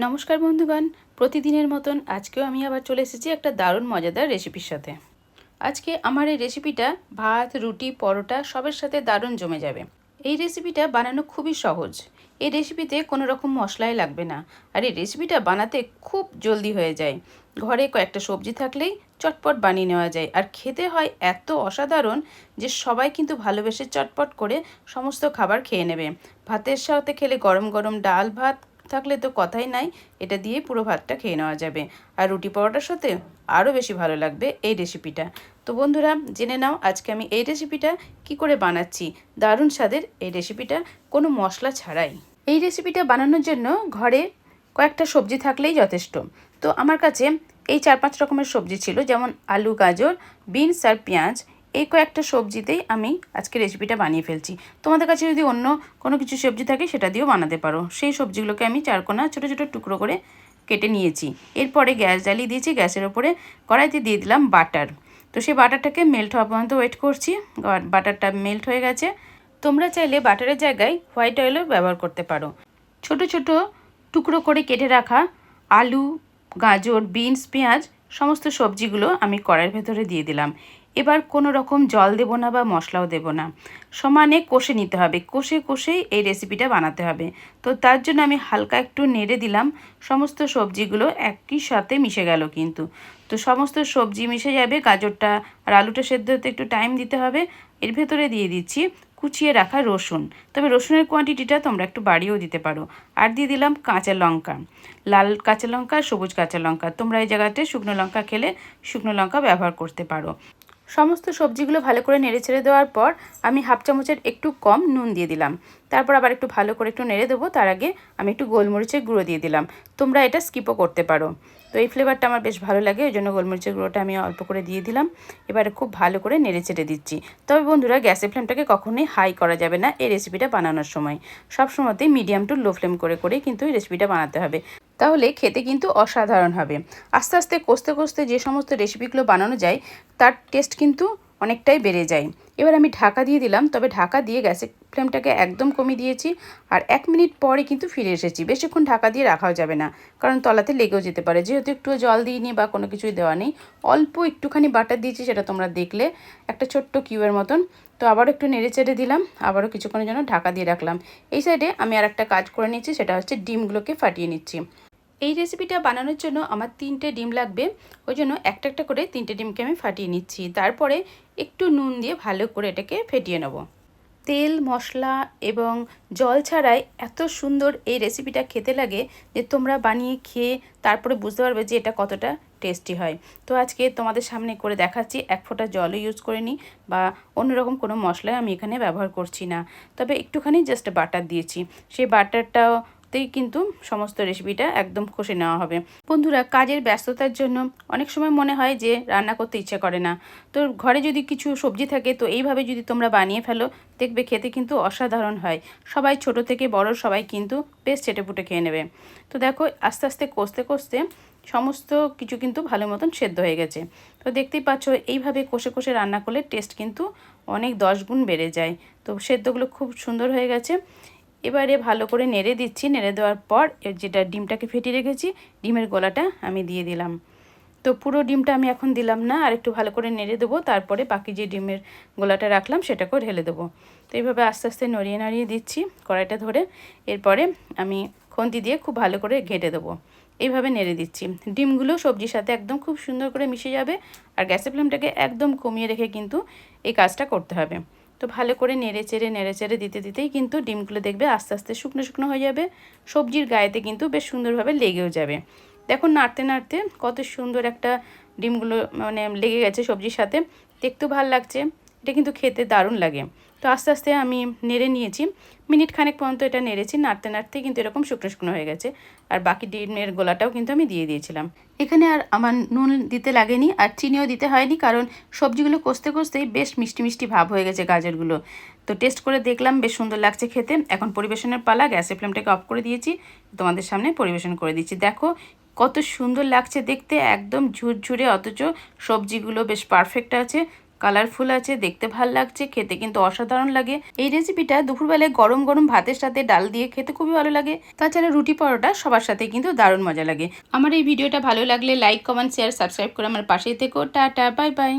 নমস্কার বন্ধুগণ, প্রতিদিনের মতন আজকেও আমি আবার চলে এসেছি একটা দারুণ মজাদার রেসিপির সাথে। আজকে আমার এই রেসিপিটা ভাত, রুটি, পরোটা সবের সাথে দারুণ জমে যাবে। এই রেসিপিটা বানানো খুবই সহজ। এই রেসিপিতে কোনো রকম মশলাই লাগবে না। আর এই রেসিপিটা বানাতে খুব জলদি হয়ে যায়। ঘরে কয়েকটা সবজি থাকলেই চটপট বানিয়ে নেওয়া যায়। আর খেতে হয় এত অসাধারণ যে সবাই কিন্তু ভালোবেসে চটপট করে সমস্ত খাবার খেয়ে নেবে। ভাতের সাথে খেলে গরম গরম ডাল ভাত থাকলে তো কথাই নাই, এটা দিয়ে পুরো ভাতটা খেয়ে নেওয়া যাবে। আর রুটি পরোটার সাথে আরও বেশি ভালো লাগবে এই রেসিপিটা তো বন্ধুরা, জেনে নাও আজকে আমি এই রেসিপিটা কি করে বানাচ্ছি। দারুণ স্বাদের এই রেসিপিটা কোনো মশলা ছাড়াই। এই রেসিপিটা বানানোর জন্য ঘরে কয়েকটা সবজি থাকলেই যথেষ্ট। তো আমার কাছে এই চার পাঁচ রকমের সবজি ছিল, যেমন আলু, গাজর, বিনস আর পেঁয়াজ। এই কয়েকটা সবজিতেই আমি আজকে রেসিপিটা বানিয়ে ফেলছি। তোমাদের কাছে যদি অন্য কোনো কিছু সবজি থাকে, সেটা দিয়েও বানাতে পারো। সেই সবজিগুলোকে আমি চারকোনা ছোটো ছোটো টুকরো করে কেটে নিয়েছি। এরপরে গ্যাস জ্বালিয়ে দিয়েছি। গ্যাসের ওপরে কড়াইতে দিয়ে দিলাম বাটার। তো সেই বাটারটাকে মেল্ট হওয়া পর্যন্ত ওয়েট করছি। বাটারটা মেল্ট হয়ে গেছে। তোমরা চাইলে বাটারের জায়গায় হোয়াইট অয়েলও ব্যবহার করতে পারো। ছোট ছোট টুকরো করে কেটে রাখা আলু, গাজর, বিনস, পেঁয়াজ, সমস্ত সবজিগুলো আমি কড়াইয়ের ভেতরে দিয়ে দিলাম। এবার কোনো রকম জল দেবো না বা মশলাও দেবো না। সমানে কষে নিতে হবে। কষে কষেই এই রেসিপিটা বানাতে হবে। তো তার জন্য আমি হালকা একটু নেড়ে দিলাম। সমস্ত সবজিগুলো একই সাথে মিশে গেল কিন্তু। তো সমস্ত সবজি মিশে যাবে। গাজরটা আর আলুটা সেদ্ধ হতে একটু টাইম দিতে হবে। এর ভেতরে দিয়ে দিচ্ছি কুচিয়ে রাখা রসুন। তবে রসুনের কোয়ান্টিটিটা তোমরা একটু বাড়িয়েও দিতে পারো। আর দিয়ে দিলাম কাঁচা লঙ্কা। লাল কাঁচা লঙ্কা, সবুজ কাঁচা লঙ্কা। তোমরা এই জায়গাতে শুকনো লঙ্কা খেলে শুকনো লঙ্কা ব্যবহার করতে পারো। সমস্ত সবজিগুলো ভালো করে নেড়ে ছেড়ে দেওয়ার পর আমি হাফ চামচের একটু কম নুন দিয়ে দিলাম। তারপর আবার একটু ভালো করে একটু নেড়ে দেবো, তার আগে আমি একটু গোলমরিচের গুঁড়ো দিয়ে দিলাম। তোমরা এটা স্কিপও করতে পারো। তো এই ফ্লেভারটা আমার বেশ ভালো লাগে, ওই জন্য গোলমরিচের গুঁড়োটা আমি অল্প করে দিয়ে দিলাম। এবারে খুব ভালো করে নেড়ে চেড়ে দিচ্ছি। তবে বন্ধুরা, গ্যাসের ফ্লেমটাকে কখনোই হাই করা যাবে না এই রেসিপিটা বানানোর সময়। সব সময়তেই মিডিয়াম টু লো ফ্লেম করে করে কিন্তু এই রেসিপিটা বানাতে হবে। তাহলে খেতে কিন্তু অসাধারণ হবে। আস্তে আস্তে, কষতে কষতে যে সমস্ত রেসিপিগুলো বানানো যায়, তার টেস্ট কিন্তু অনেকটাই বেড়ে যায়। এবার আমি ঢাকা দিয়ে দিলাম, তবে ঢাকা দিয়ে গ্যাসের ফ্লেমটাকে একদম কমিয়ে দিয়েছি আর এক মিনিট পরে কিন্তু ফিরে এসেছি। বেশিক্ষণ ঢাকা দিয়ে রাখাও যাবে না, কারণ তলাতে লেগেও যেতে পারে। যেহেতু একটু জল দিইনি বা কোনো কিছুই দেওয়া নেই, অল্প একটুখানি বাটার দিয়েছি সেটা তোমরা দেখলে, একটা ছোট্ট কিউবের মতন। তো আবারও একটু নেড়ে চেড়ে দিলাম, আবারও কিছুক্ষণের জন্য ঢাকা দিয়ে রাখলাম। এই সাইডে আমি আর একটা কাজ করে নিচ্ছি সেটা হচ্ছে ডিমগুলোকে ফাটিয়ে নিচ্ছি। এই রেসিপিটা বানানোর জন্য আমার তিনটে ডিম লাগবে। ওই জন্য একটা একটা করে তিনটে ডিমকে আমি ফাটিয়ে নিচ্ছি। তারপরে একটু নুন দিয়ে ভালো করে এটাকে ফেটিয়ে নেব। তেল, মশলা এবং জল ছাড়াই এত সুন্দর এই রেসিপিটা খেতে লাগে যে তোমরা বানিয়ে খেয়ে তারপরে বুঝতে পারবে যে এটা কতটা টেস্টি হয়। তো আজকে তোমাদের সামনে করে দেখাচ্ছি, এক ফোঁটা জলও ইউজ করে নিই বা অন্যরকম কোনো মশলাই আমি এখানে ব্যবহার করছি না। তবে একটুখানি জাস্ট বাটার দিয়েছি। সেই বাটারটাও তেই কিন্তু সমস্ত রেসিপিটা একদম কষে নেওয়া হবে। বন্ধুরা, কাজের ব্যস্ততার জন্য অনেক সময় মনে হয় যে রান্না করতে ইচ্ছে করে না। তো ঘরে যদি কিছু সবজি থাকে, তো এইভাবে যদি তোমরা বানিয়ে ফেলো, দেখবে খেতে কিন্তু অসাধারণ হয়। সবাই ছোট থেকে বড়, সবাই কিন্তু বেশ চেটেপুটে খেয়ে নেবে। তো দেখো, আস্তে আস্তে কষতে কষতে সমস্ত কিছু কিন্তু ভালো মতন সেদ্ধ হয়ে গেছে। তো দেখতেই পাচ্ছ, এইভাবে কষে কষে রান্না করলে টেস্ট কিন্তু অনেক দশ গুণ বেড়ে যায়। তো সেদ্ধগুলো খুব সুন্দর হয়ে গেছে। এবারে ভালো করে নেড়ে দিচ্ছি। নেড়ে দেওয়ার পর যেটা ডিমটাকে ফেটিয়ে রেখেছি, ডিমের গলাটা আমি দিয়ে দিলাম। তো পুরো ডিমটা আমি এখন দিলাম না, আর একটু ভালো করে নেড়ে দেবো, তারপরে বাকি যে ডিমের গোলাটা রাখলাম সেটাকেও ঢেলে দেবো। তো এইভাবে আস্তে আস্তে নড়িয়ে নাড়িয়ে দিচ্ছি কড়াইটা ধরে। এরপরে আমি খন্তি দিয়ে খুব ভালো করে ঘেটে দেবো। এইভাবে নেড়ে দিচ্ছি। ডিমগুলো সবজির সাথে একদম খুব সুন্দর করে মিশে যাবে, আর গ্যাসের ফ্লেমটাকে একদম কমিয়ে রেখে কিন্তু এই কাজটা করতে হবে। তো ভালো করে নেড়ে চেড়ে নেড়ে চেড়ে দিতে দিতেই কিন্তু ডিমগুলো দেখবে আস্তে আস্তে শুকনো শুকনো হয়ে যাবে। সবজির গায়েতে কিন্তু বেশ সুন্দরভাবে লেগেও যাবে। দেখো নাড়তে নাড়তে কত সুন্দর একটা ডিমগুলো মানে লেগে গেছে সবজির সাথে। দেখতেও ভালো লাগছে। এটা কিন্তু খেতে দারুণ লাগে। তো আস্তে আস্তে আমি নেড়ে নিয়েছি। মিনিট খানেক পর্যন্ত এটা নেড়েছি, নাড়তে নাড়তে কিন্তু এরকম শুকনো শুকনো হয়ে গেছে। আর বাকি ডিমের গোলাটাও কিন্তু আমি দিয়ে দিয়েছিলাম। এখানে আর আমার নুন দিতে লাগেনি আর চিনিও দিতে হয়নি কারণ সবজিগুলো কষতে কষতেই বেশ মিষ্টি মিষ্টি ভাব হয়ে গেছে গাজরগুলো। তো টেস্ট করে দেখলাম, বেশ সুন্দর লাগছে খেতে। এখন পরিবেশনের পালা, গ্যাসের ফ্লেমটাকে অফ করে দিয়েছি। তোমাদের সামনে পরিবেশন করে দিচ্ছি। দেখো, কত সুন্দর লাগছে দেখতে, একদম ঝুরঝুরে, অথচ সবজিগুলো বেশ পারফেক্ট আছে। কালারফুল আছে, দেখতে ভালো লাগছে, খেতে কিন্তু অসাধারণ লাগে। এই রেসিপিটা দুপুরবেলায় গরম গরম ভাতের সাথে ডাল দিয়ে খেতে খুবই ভালো লাগে। তাছাড়া রুটি পরোটা সবার সাথে কিন্তু দারুণ মজা লাগে। আমার এই ভিডিওটা ভালো লাগলে লাইক কমেন্ট শেয়ার সাবস্ক্রাইব করে আমার পাশেই থেকো। Tata bye bye